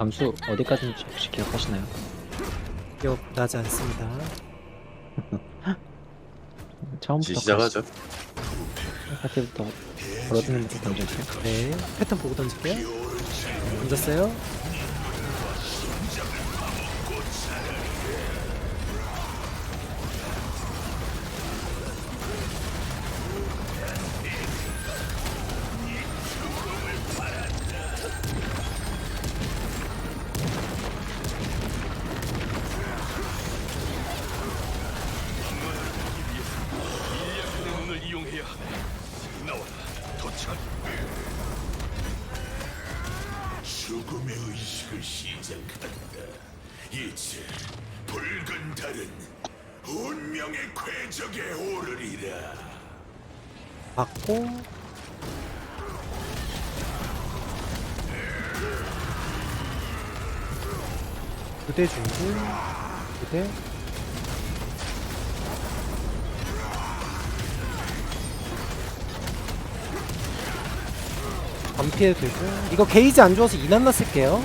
암수 어디까지인지 혹시 기억하시나요? 기억나지 않습니다. 처음부터 시작하죠. 파티부터 걸어주는 부터 던질게요. 네, 패턴 보고 던질게요. 던졌어요. 명의 궤적에 오르리라. 맞고 부대 중구 부대? 반피해 되고. 이거 게이지 안 좋아서 이난나 쓸게요.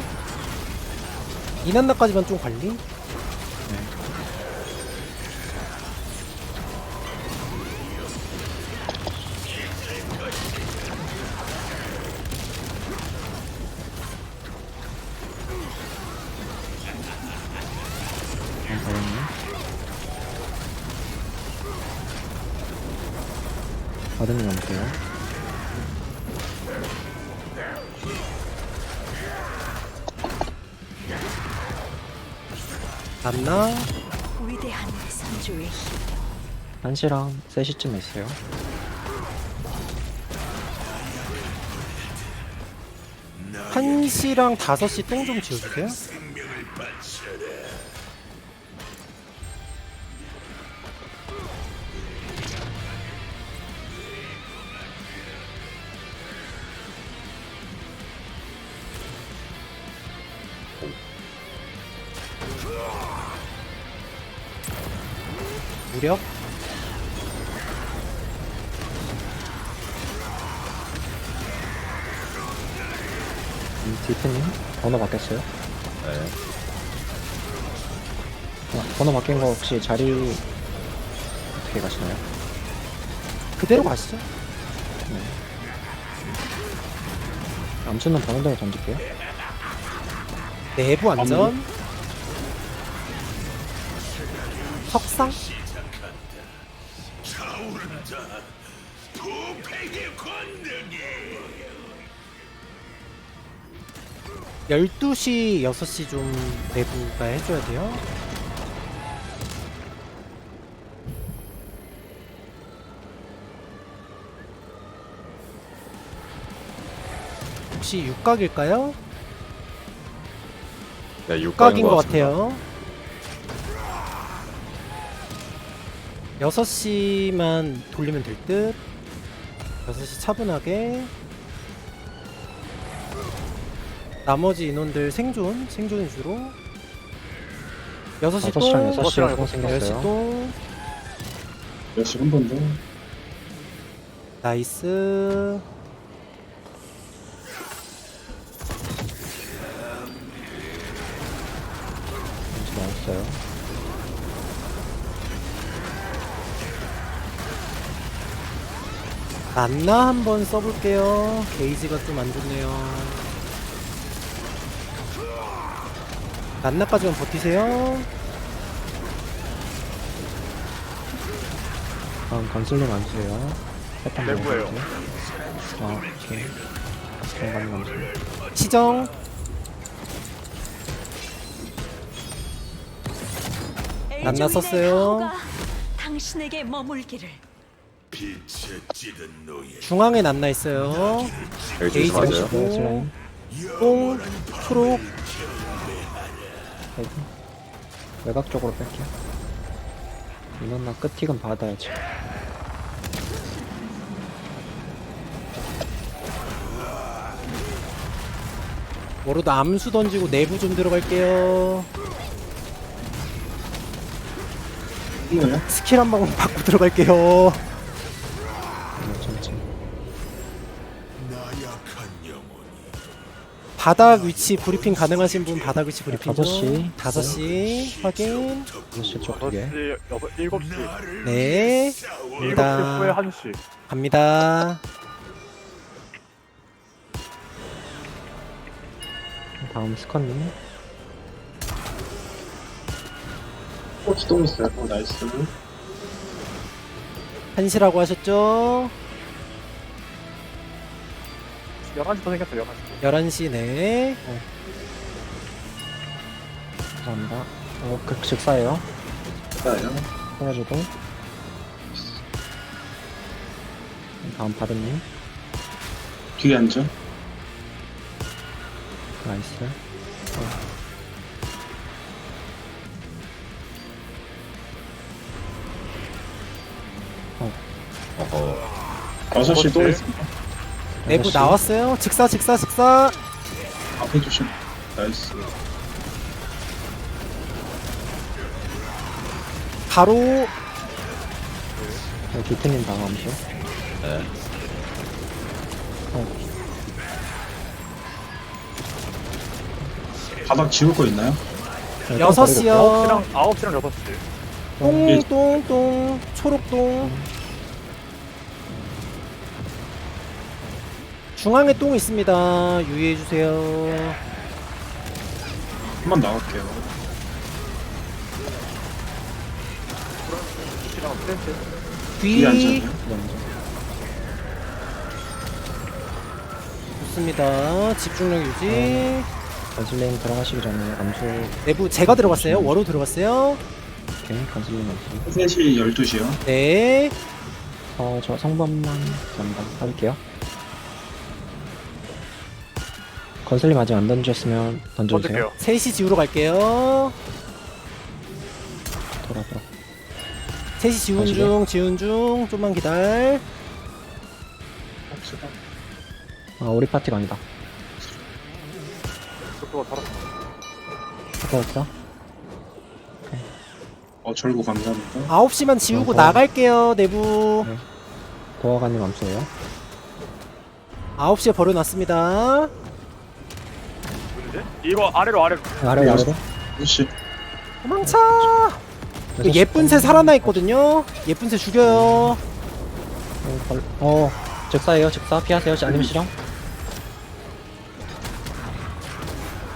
이난나까지만 좀 관리 난나? 위대한 선조의 힘. 1시랑 3시쯤에 있어요. 한시랑 다섯 시 똥 좀 지워주세요 무력 음, 디트님 번호 바뀌었어요? 네. 어, 번호 바뀐 거 혹시 자리 어떻게 가시나요? 그대로 가시죠 암수는 번호대로 던질게요. 내부 안전 석상 차오른다. 부패의 권능이. 12시 6시 좀 내부가 해줘야 돼요 혹시 육각일까요? 네, 육각인 육각인 것. 같아요 6시만 돌리면 될 듯. 6시 차분하게. 나머지 인원들 생존 생존 위주로. 6시 또 5시랑 6시랑 어, 또 6시 생겼어요. 또. 몇시 한번 더. 나이스 난나 한번 써볼게요 게이지가 좀 안 좋네요 난나까지만 버티세요 다음 건슬링 암수예요. 패턴 내부예요. 아, 오케이. 정관 암수. 치정 난나 썼어요. 당신에게 머물기를 빛에 찌든 노예. 중앙에 난나 있어요 여기 게이지 조심하세요. 네, 슬라임. 뽕 초록. 외곽 쪽으로 뺄게요. 이놈나 끝틱은 받아야지. 워로드 암수 던지고 내부 좀 들어갈게요 뭐야? 스킬 한방 받고 들어갈게요 바닥 위치 브리핑 가능하신 분 바닥 위치 브리핑 다섯 좀. 시. 5시 확인 6시 쪽 2개 6시, 6, 7시. 네 7시 갑니다 후에 1시. 갑니다 다음 스컨님 포츠 또 있어요. 어, 나이스. 1시라고 하셨죠? 11시 더 생겼어, 11시. 11시 네 감사합니다 어 극식 쌓여요 나요. 해가지고 다음 바르님 뒤에 앉아. 나이스 여섯 시또 포츠. 있어. 내부 시. 나왔어요? 직사 직사 직사. 앞에 조심. 나이스. 바로. 네, 비트님 다음 암수 바닥 지울 거 있나요? 네, 여섯 시요. 9시랑, 9시랑 6시. 똥똥똥 초록똥 중앙에 똥 있습니다. 유의해주세요. 한 번 나갈게요. 시랑 프렌치. 뒤에 뒤 앉아요. 먼저 좋습니다. 집중력 유지. 건슬링 들어가시기 전에 암수. 내부 제가 들어갔어요? 워로 들어갔어요? 오케이 건슬링 암수. 3시 12시요. 네. 어 저 성범만 감사합니다 할게요 건슬링 아직 안 던졌으면 던져주세요. 던질게요. 3시 지우러 갈게요. 돌아 돌아 3시 지운 다시요? 중 지운 중. 좀만 기다려. 아 우리 파티가 아니다. 속도가 살았어. 가까웠어? 어, 절구 감사합니다. 9시만 지우고 어허. 나갈게요 내부. 도화관님 암수예요? 9시에 버려놨습니다 문제? 이거 아래로, 아래로. 아래로 아래로. 6시. 도망쳐! 그 예쁜 새 살아나 있거든요? 예쁜 새 죽여요. 어, 걸- 어 즉사예요 즉사. 피하세요 아니면 실험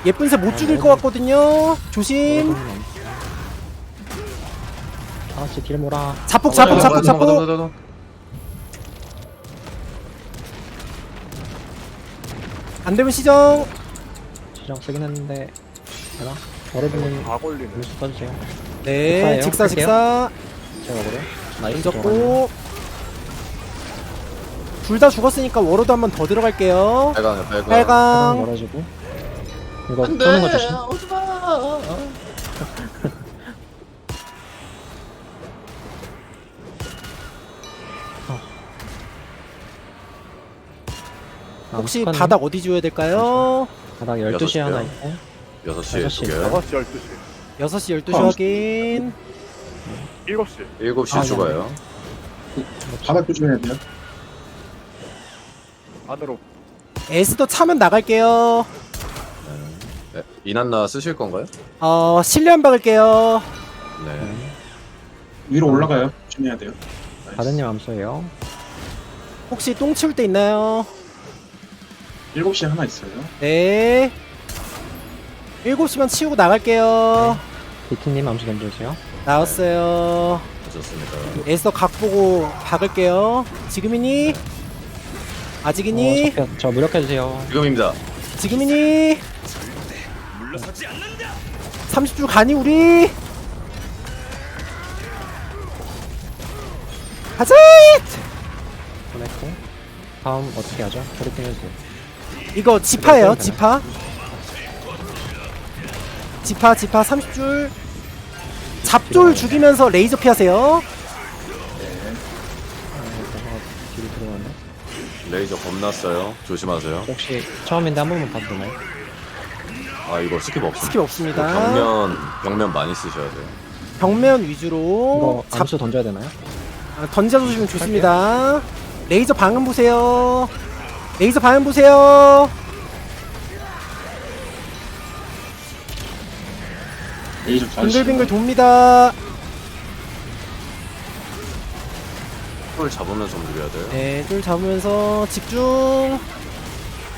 예쁜 새 못 죽일 것 같거든요? 조심. 다같이 길 몰아. 자폭 자폭 자폭 자폭. 안 되면 시정 시정 쓰긴 했는데 되나? 여러분님 다 걸리네. 암수 써주세요 네 직사예요? 직사 할게요. 직사 제가 그래 나이스. 던졌고 둘 다 죽었으니까 워로도 한번 더 들어갈게요 빨강이야 빨강 빨강 멀어지고 이거 쏘는 거 조심 아, 혹시. 바닥 어디 지워야 될까요? 바닥 12시에 여섯 시요? 하나 있고 6시에 여섯 시. 두개 6시, 12시. 6시 12시 아, 확인 7시. 7시 아, 추가요 바닥 조심해야 돼요. 안으로. 에스더 차면 나갈게요 네. 이난나 쓰실 건가요? 어 실내 박을게요 네 위로 올라가요. 조심해야 돼요. 나이스. 바드님 암수예요 혹시 똥 치울 때 있나요? 7시에 하나 있어요. 네 7시만 치우고 나갈게요 비트님 암수 던져주세요 나왔어요 좋습니다 에스더 각 보고 박을게요 지금이니? 아직이니? 어, 저, 저 무력해주세요 지금입니다 지금이니? 물러서지 않는다. 30줄 가니 우리? 가자! 보냈고 다음 어떻게 하죠? 브리핑 해주세요 이거 지파예요 지파. 지파 지파 30줄. 잡졸 죽이면서 레이저 피하세요. 뒤로 레이저 겁났어요. 조심하세요. 혹시 처음인데 한 번만 봐도 되나요? 아 이거 스킵 없어. 스킵 없습니다. 벽면 벽면 많이 쓰셔야 돼요. 벽면 위주로 이거 잡 암수 던져야 되나요? 아, 던져주시면 좋습니다. 레이저 방음 보세요 레이저 반응 보세요. 빙글빙글 돕니다. 툴 잡으면서 움직여야 돼요. 네, 줄 잡으면서 집중.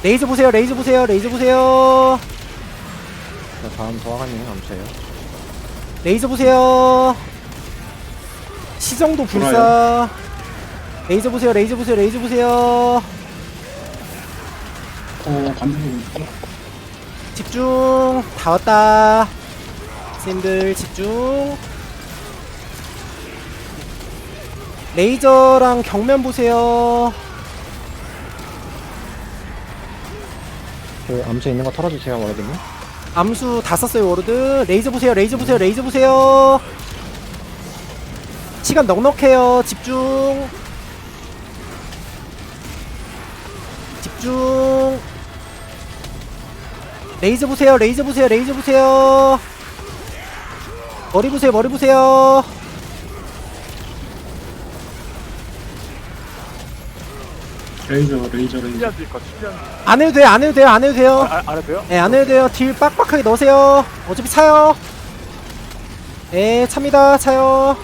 레이저 보세요, 레이저 보세요, 레이저 보세요. 자, 다음 도화관님 감사해요. 레이저 보세요. 시정도 불사. 돌아요. 레이저 보세요, 레이저 보세요, 레이저 보세요. 어, 관중. 집중. 다 왔다. 쌤들 집중. 레이저랑 경면 보세요. 그 암수 있는 거 털어주세요, 워라비님. 암수 다 썼어요 워로드 레이저 보세요 레이저 보세요 레이저 보세요 시간 넉넉해요 집중 집중 레이저 보세요 레이저 보세요 레이저 보세요 머리 보세요 머리 보세요 레이저, 레이저, 레이저. 안 해도 돼요 안 해도 돼요 안 해도 돼요 아, 안 해도 돼요? 네, 안 해도 돼요. 딜 빡빡하게 넣으세요. 어차피 차요. 네, 찹니다. 차요.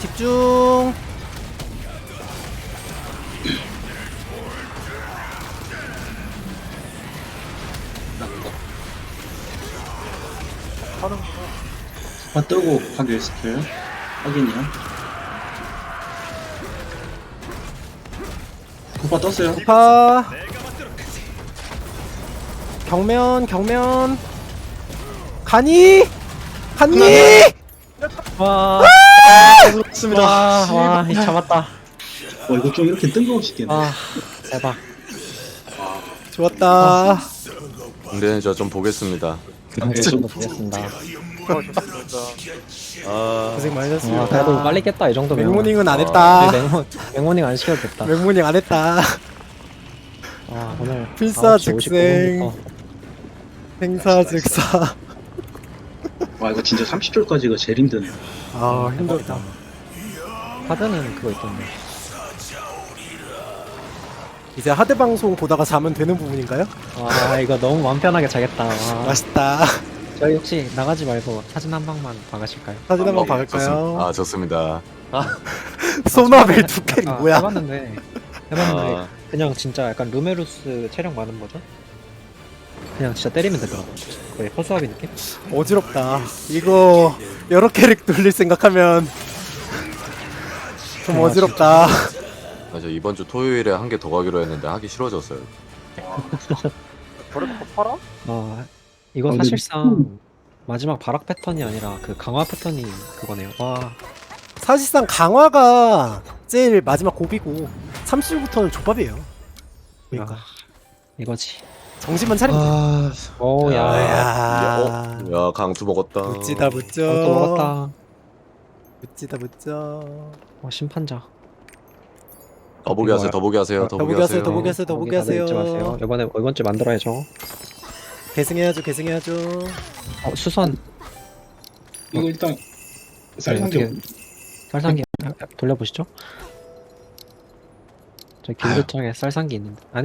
집중. 아, 뜨고 하게 스킬. 확인이요. 쿠파 떴어요. 파. 경면, 경면. 가니? 갔니? 와, 떴습니다. 와, 와, 이 잡았다. 어, 이거 좀 이렇게 뜬금없이 깨네. 아, 대박. 좋았다. 근데 저 좀 보겠습니다. 네, 좀더 보겠습니다. 어, 좋습니다. 아, 고생 많이 와, 하셨습니다. 그래도 빨리 깼다, 이 정도면. 맥모닝은 안 아, 했다. 네, 맥모, 맥모닝 안 시켜도 됐다. 맥모닝 안 했다. 아, 오늘. 필사 9시 즉생. 59분 부터 행사 즉사. 와, 이거 진짜 30줄까지가 제일 힘드네. 아, 힘들다. 하드는 그거 있던데. 이제 하드 방송 보다가 자면 되는 부분인가요? 와, 이거 너무 마음 편하게 자겠다. 와. 맛있다. 저희 혹시 나가지 말고 사진 한 방만 박으실까요? 사진 한 번 좋습- 박을까요? 아, 좋습니다. 소나벨 두 캐릭 아, 뭐야? 해봤는데 해봤는데 아. 그냥 진짜 약간 루메루스 체력 많은 버전? 그냥 진짜 때리면 되더라고 거의 허수아비 느낌? 어지럽다. 이거 여러 캐릭 돌릴 생각하면 좀 아, 어지럽다. 아, 저 이번 주 토요일에 한 개 더 가기로 했는데 하기 싫어졌어요. 저래도 팔아? 아 이거 아, 근데 사실상 마지막 바락 패턴이 아니라 그 강화 패턴이 그거네요 와 사실상 강화가 제일 마지막 고비고 30부터는 족밥이에요. 그러니까 야, 이거지 정신만 차리면 돼. 오야 야, 어? 야, 강투 먹었다. 묻지다 묻죠. 또 먹었다 묻지다 묻죠. 어 심판자 더 보기 하세요, 더 보기 하세요, 더더 보기 보기 하세요. 더 보기 하세요, 더 보기 하세요. 마세요. 이번에 이번 주 만들어야죠. 계승해야죠, 계승해야죠. 어 수선. 이거 일단 네, 쌀상기 어떻게- 쌀상기 돌려보시죠. 저 길드창에 쌀상기 있는데. 아니면